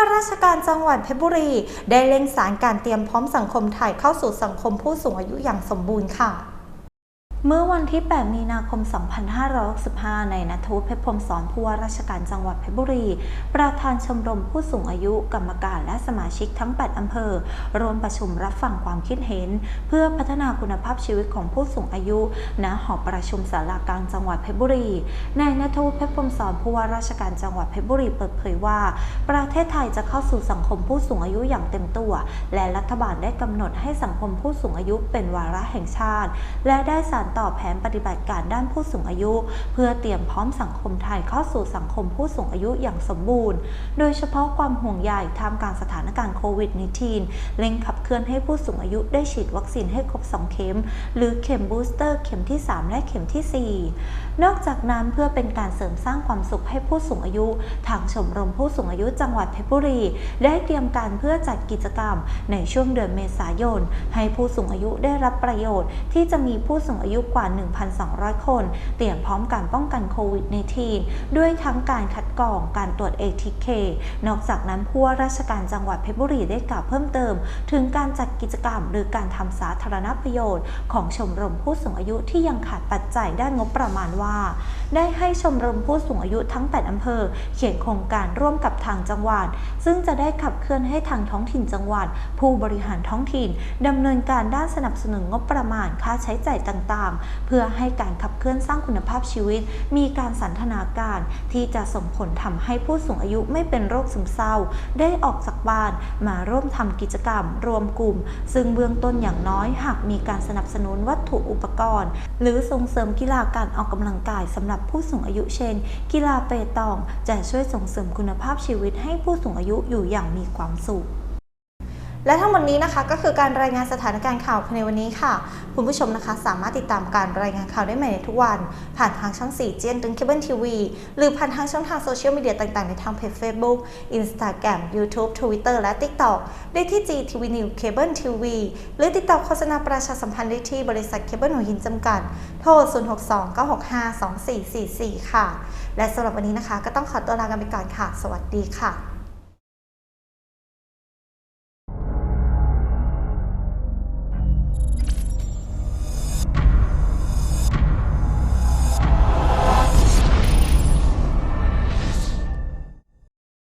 ว่าราชการจังหวัดเพชรบุรี ได้เร่งสารการเตรียมพร้อมสังคมไทยเข้าสู่สังคมผู้สูงอายุอย่างสมบูรณ์ค่ะ เมื่อวันที่ 8 มีนาคม 2565 ในนัทวุฒิเพชรพรมสอนผู้ว่าราชการจังหวัดเพชรบุรี ประธานชมรมผู้สูงอายุกรรมการและสมาชิกทั้ง 8 อำเภอ รวมประชุมรับฟังความคิดเห็น เพื่อพัฒนาคุณภาพชีวิตของผู้สูงอายุ ณ หอประชุมสารากลางจังหวัดเพชรบุรี นายนัทวุฒิเพชรพรมสอนผู้ว่าราชการจังหวัดเพชรบุรีเปิดเผยว่า ประเทศไทยจะเข้าสู่สังคมผู้สูงอายุอย่างเต็มตัว และรัฐบาลได้กำหนดให้สังคมผู้สูงอายุเป็นวาระแห่งชาติ และได้สานต่อแผนปฏิบัติการด้านผู้สูงอายุ เพื่อเตรียมพร้อมสังคมไทยเข้าสู่สังคมผู้สูงอายุอย่างสมบูรณ์ โดยเฉพาะความห่วงใยท่ามกลางสถานการณ์โควิด -19 เร่งขับเคลื่อนให้ผู้สูงอายุได้ฉีดวัคซีนให้ครบ 2 เข็ม หรือเข็มบูสเตอร์ เข็มที่ 3 และเข็มทีสี่ 4 นอกจากนั้นเพื่อเป็นการเสริมสร้างความสุขให้ผู้สูงอายุ ทางชมรมผู้สูงอายุจังหวัดเพชรบุรี ได้เตรียมการเพื่อจัดกิจกรรมในช่วงเดือนเมษายน ให้ผู้สูงอายุได้รับประโยชน์ ที่จะมีผู้สูงอายุกว่า 1,200 คน เตรียมพร้อมการป้องกันโควิด -19 ด้วยทั้งการคัดกรองการตรวจ ATK นอกจากนั้นผู้ว่าราชการจังหวัดเพชรบุรีได้กล่าวเพิ่มเติม ถึงการจัดกิจกรรม หรือการทำสาธารณประโยชน์ ของชมรมผู้สูงอายุที่ยังขาดปัจจัยด้านงบประมาณว่า ได้ให้ชมรมผู้สูงอายุทั้ง 8 อำเภอ เขียนโครงการร่วมกับทางจังหวัด ซึ่งจะได้ขับเคลื่อนให้ทางท้องถิ่นจังหวัด ผู้บริหารท้องถิ่นดำเนินการด้านสนับสนุนงบประมาณค่าใช้จ่ายต่างเพื่อให้การขับเคลื่อนสร้างคุณภาพชีวิต มีการสันทนาการที่จะส่งผลทำให้ผู้สูงอายุไม่เป็นโรคซึมเศร้า ได้ออกจากบ้านมาร่วมทำกิจกรรม รวมกลุ่ม ซึ่งเบื้องต้นอย่างน้อยหากมีการสนับสนุนวัตถุอุปกรณ์ หรือส่งเสริมกีฬาการออกกำลังกายสำหรับผู้สูงอายุเช่น กีฬาเปตอง จะช่วยส่งเสริมคุณภาพชีวิตให้ผู้สูงอายุอยู่อย่างมีความสุข และทั้งหมดนี้นะคะก็คือการรายงานสถานการณ์ข่าวในวันนี้ค่ะ คุณผู้ชมนะคะสามารถติดตามการรายงานข่าวได้ใหม่ในทุกวัน ผ่านทางช่อง4เจียนตึงเคเบิลทีวีหรือผ่านทางช่องทางโซเชียลมีเดียต่างๆ ในทางเพจ Facebook Instagram YouTube Twitter และ TikTok ได้ที่ GTV New Cable TV หรือติดต่อโฆษณาประชาสัมพันธ์ได้ที่บริษัทเคเบิลหัวหินจำกัด โทร 062 965 2444 ค่ะ และสำหรับวันนี้นะคะ ก็ต้องขอตัวลากันไปก่อนค่ะ สวัสดีค่ะ